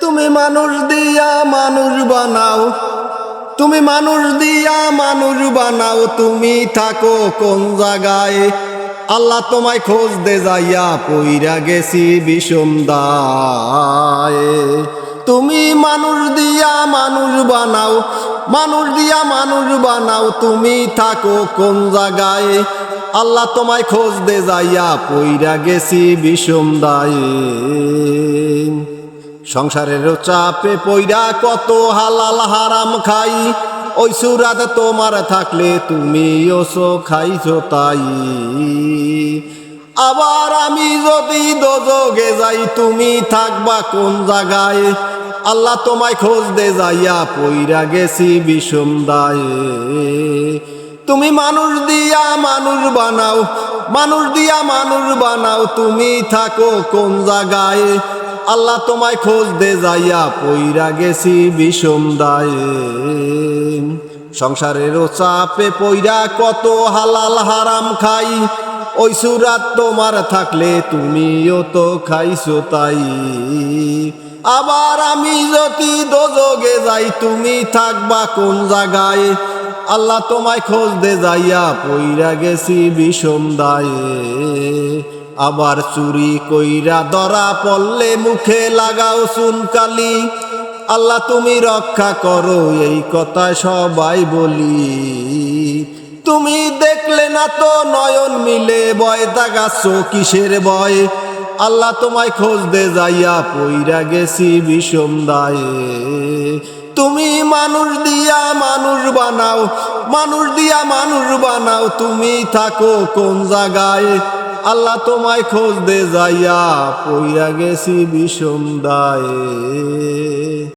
তুমি মানুষ দিয়া মানুষ বানাও। তুমি মানুষ দিয়া মানুষ বানাও, তুমি থাকো কোন জায়গায়? আল্লাহ তোমায় খোঁজ দে যাইয়া পইরা গেছি বিষম দায়। তুমি মানুষ দিয়া মানুষ বানাও, মানুষ দিয়া মানুষ বানাও, তুমি থাকো কোন জায়গায়? আল্লাহ তোমায় খোঁজ দে যাইয়া পইরা গেছি বিষম দায়ে। সংসারের চাপে পইরা কত হালাল হারাম খাই। ওই সুরাত তোমার থাকলে তুমি ওসো খাইছো তাই। আবার আমি যদি দোজগে যাই, তুমি থাকবা কোন জায়গায়? আল্লাহ তোমায় খোঁজ দে যাইয়া পইরা গেছি বিষম দায়ে তুমি মানুষ দিয়া মানুষ বানাও, মানুষ দিয়া মানুষ বানাও, তুমি থাকো কোন জায়গায়? আল্লাহ তোমায় খোঁজ দে যাইয়া পইরা গেছি বিষম সংসারের চাপে পইরা কত হালাল হারাম খাই। ওই সুরাত তোমার থাকলে তুমিও তো খাইছো তাই। আবার আমি যদি দোজগে যাই, তুমি থাকবা কোন জায়গায়? আল্লাহ তোমায় খোঁজ দে যাইয়া পইরা গেছি বিষম দায়ে। আবার চুরি কইরা ধরা পড়লে মুখে লাগাও চুনকালি। আল্লাহ তুমি রক্ষা করো, এই কথা সবাই বলি। তুমি দেখলে না তো নয়ন মিলে বয় দাগাচ্ছ কিসের বয় আল্লাহ তোমায় খোঁজ দে যাইয়া পইরা গেছি বিষম দায়ে তুমি মানুষ দিয়া মানুষ বানাও, মানুষ দিয়া মানুষ বানাও, তুমি থাকো কোন জায়গায়? আল্লাহ তোমায় খোঁজ দে যাইয়া পইরা গেছি বিষম দায়ে।